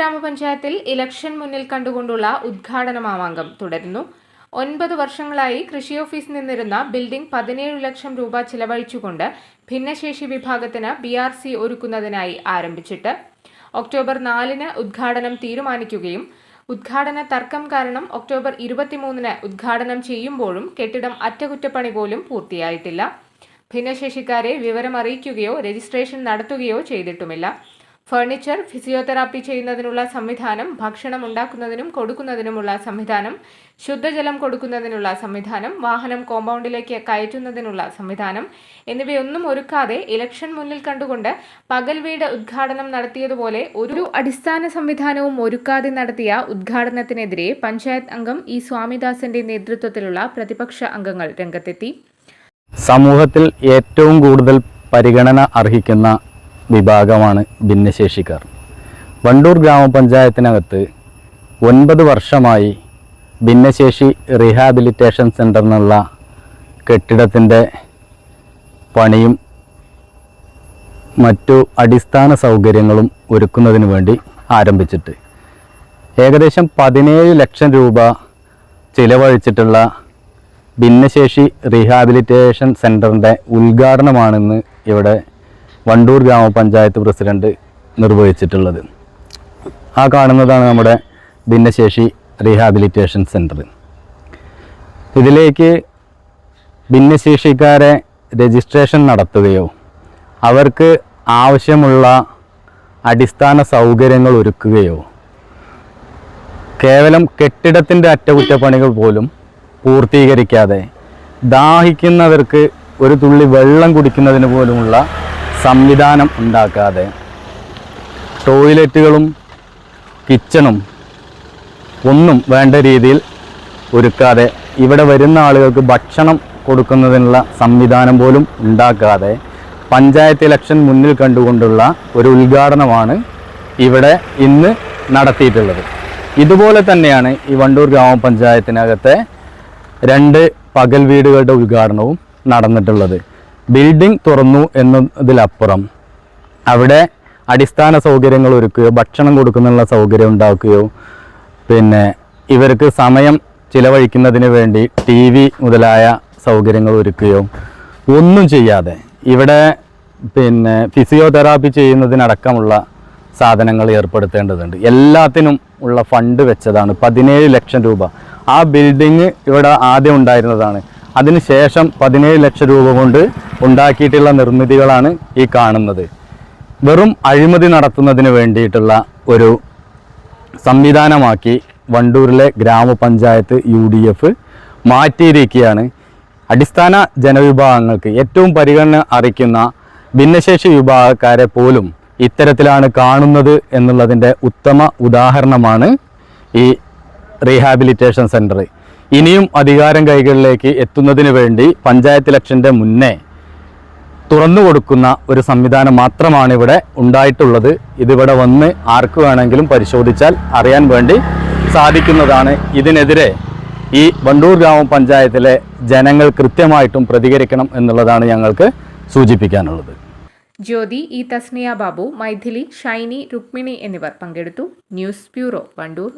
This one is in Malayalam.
ഗ്രാമപഞ്ചായത്തിൽ ഇലക്ഷൻ മുന്നിൽ കണ്ടുകൊണ്ടുള്ള ഉദ്ഘാടന മാമാങ്കം തുടരുന്നു. ഒൻപത് വർഷങ്ങളായി കൃഷി ഓഫീസ് നിന്നിരുന്ന ബിൽഡിംഗ് പതിനേഴ് ലക്ഷം രൂപ ചിലവഴിച്ചുകൊണ്ട് ഭിന്നശേഷി വിഭാഗത്തിന് ബി ആർ സി ഒരുക്കുന്നതിനായി ആരംഭിച്ചിട്ട് ഒക്ടോബർ നാലിന് ഉദ്ഘാടനം തീരുമാനിക്കുകയും ഉദ്ഘാടന തർക്കം കാരണം ഒക്ടോബർ ഇരുപത്തിമൂന്നിന് ഉദ്ഘാടനം ചെയ്യുമ്പോഴും കെട്ടിടം അറ്റകുറ്റപ്പണി പോലും പൂർത്തിയായിട്ടില്ല. ഭിന്നശേഷിക്കാരെ വിവരമറിയിക്കുകയോ രജിസ്ട്രേഷൻ നടത്തുകയോ ചെയ്തിട്ടുമില്ല. ഫർണിച്ചർ ഫിസിയോതെറാപ്പി ചെയ്യുന്നതിനുള്ള സംവിധാനം ഭക്ഷണം ഉണ്ടാക്കുന്നതിനും കൊടുക്കുന്നതിനുമുള്ള സംവിധാനം ശുദ്ധജലം കൊടുക്കുന്നതിനുള്ള സംവിധാനം വാഹനം കോമ്പൗണ്ടിലേക്ക് കയറ്റുന്നതിനുള്ള സംവിധാനം എന്നിവയൊന്നും ഒരുക്കാതെ ഇലക്ഷൻ മുന്നിൽ കണ്ടുകൊണ്ട് പകൽ വീട് ഉദ്ഘാടനം നടത്തിയതുപോലെ ഒരു അടിസ്ഥാന സംവിധാനവും ഒരുക്കാതെ നടത്തിയ ഉദ്ഘാടനത്തിനെതിരെ പഞ്ചായത്ത് അംഗം ഇ സ്വാമിദാസന്റെ നേതൃത്വത്തിലുള്ള പ്രതിപക്ഷ അംഗങ്ങൾ രംഗത്തെത്തി. സമൂഹത്തിൽ ഏറ്റവും കൂടുതൽ പരിഗണന അർഹിക്കുന്ന വിഭാഗമാണ് ഭിന്നശേഷിക്കാർ. വണ്ടൂർ ഗ്രാമപഞ്ചായത്തിനകത്ത് ഒൻപത് വർഷമായി ഭിന്നശേഷി റീഹാബിലിറ്റേഷൻ സെന്റർ എന്നുള്ള കെട്ടിടത്തിന്റെ പണിയും മറ്റു അടിസ്ഥാന സൗകര്യങ്ങളും ഒരുക്കുന്നതിന് വേണ്ടി ആരംഭിച്ചിട്ട്. ഏകദേശം പതിനേഴ് ലക്ഷം രൂപ ചിലവഴിച്ചിട്ടുള്ള ഭിന്നശേഷി റീഹാബിലിറ്റേഷൻ സെന്ററിന്റെ ഉദ്ഘാടനമാണെന്ന് ഇവിടെ വണ്ടൂർ ഗ്രാമപഞ്ചായത്ത് പ്രസിഡന്റ് നിർവഹിച്ചിട്ടുള്ളത്. ആ കാണുന്നതാണ് നമ്മുടെ ഭിന്നശേഷി റീഹാബിലിറ്റേഷൻ സെന്റർ ഇതിലേക്ക് ഭിന്നശേഷിക്കാരെ രജിസ്ട്രേഷൻ നടത്തുകയോ അവർക്ക് ആവശ്യമുള്ള അടിസ്ഥാന സൗകര്യങ്ങൾ ഒരുക്കുകയോ കേവലം കെട്ടിടത്തിന്റെ അറ്റകുറ്റപ്പണികൾ പോലും പൂർത്തീകരിക്കാതെ ദാഹിക്കുന്നവർക്ക് ഒരു തുള്ളി വെള്ളം കുടിക്കുന്നതിന് പോലുമുള്ള സംവിധാനം ഉണ്ടാക്കാതെ ടോയ്ലറ്റുകളും കിച്ചണും ഒന്നും വേണ്ട രീതിയിൽ ഒരുക്കാതെ ഇവിടെ വരുന്ന ആളുകൾക്ക് ഭക്ഷണം കൊടുക്കുന്നതിനുള്ള സംവിധാനം പോലും ഉണ്ടാക്കാതെ പഞ്ചായത്ത് ഇലക്ഷൻ മുന്നിൽ കണ്ടുകൊണ്ടുള്ള ഒരു ഉദ്ഘാടനമാണ് ഇവിടെ ഇന്ന് നടത്തിയിട്ടുള്ളത്. ഇതുപോലെ തന്നെയാണ് ഈ വണ്ടൂർ ഗ്രാമപഞ്ചായത്തിനകത്തെ രണ്ട് പകൽ വീടുകളുടെ ഉദ്ഘാടനവും നടന്നിട്ടുള്ളത്. ബിൽഡിംഗ് തുറന്നു എന്നതിലപ്പുറം അവിടെ അടിസ്ഥാന സൗകര്യങ്ങൾ ഒരുക്കുകയോ ഭക്ഷണം കൊടുക്കുന്നുള്ള സൗകര്യം ഉണ്ടാക്കുകയോ പിന്നെ ഇവർക്ക് സമയം ചിലവഴിക്കുന്നതിന് വേണ്ടി ടി വി മുതലായ സൗകര്യങ്ങൾ ഒരുക്കുകയോ ഒന്നും ചെയ്യാതെ ഇവിടെ പിന്നെ ഫിസിയോതെറാപ്പി ചെയ്യുന്നതിനടക്കമുള്ള സാധനങ്ങൾ ഏർപ്പെടുത്തേണ്ടതുണ്ട്. എല്ലാത്തിനും ഉള്ള ഫണ്ട് വെച്ചതാണ് പതിനേഴ് ലക്ഷം രൂപ. ആ ബിൽഡിങ് ഇവിടെ ആദ്യം ഉണ്ടായിരുന്നതാണ്. അതിനുശേഷം പതിനേഴ് ലക്ഷം രൂപ കൊണ്ട് ഉണ്ടാക്കിയിട്ടുള്ള നിർമ്മിതികളാണ് ഈ കാണുന്നത്. വെറും അഴിമതി നടത്തുന്നതിന് വേണ്ടിയിട്ടുള്ള ഒരു സംവിധാനമാക്കി വണ്ടൂരിലെ ഗ്രാമപഞ്ചായത്ത് യു ഡി എഫ് മാറ്റിയിരിക്കുകയാണ്. അടിസ്ഥാന ജനവിഭാഗങ്ങൾക്ക് ഏറ്റവും പരിഗണന അറിയിക്കുന്ന ഭിന്നശേഷി വിഭാഗക്കാരെ പോലും ഇത്തരത്തിലാണ് കാണുന്നത് എന്നുള്ളതിന്റെ ഉത്തമ ഉദാഹരണമാണ് ഈ റീഹാബിലിറ്റേഷൻ സെന്റർ ഇനിയും അധികാരം കൈകളിലേക്ക് എത്തുന്നതിന് വേണ്ടി പഞ്ചായത്ത് ഇലക്ഷന്റെ മുന്നേ തുറന്നു കൊടുക്കുന്ന ഒരു സംവിധാനം മാത്രമാണ് ഇവിടെ ഉണ്ടായിട്ടുള്ളത്. ഇതിവിടെ വന്ന് ആർക്ക് വേണമെങ്കിലും പരിശോധിച്ചാൽ അറിയാൻ വേണ്ടി സാധിക്കുന്നതാണ്. ഇതിനെതിരെ ഈ വണ്ടൂർ ഗ്രാമപഞ്ചായത്തിലെ ജനങ്ങൾ കൃത്യമായിട്ടും പ്രതികരിക്കണം എന്നുള്ളതാണ് ഞങ്ങൾക്ക് സൂചിപ്പിക്കാനുള്ളത്. ജ്യോതി ഇ തസ്നിയ ബാബു മൈഥിലി ഷൈനി രുക്മിണി എന്നിവർ പങ്കെടുത്തു. News bureau Wandoor.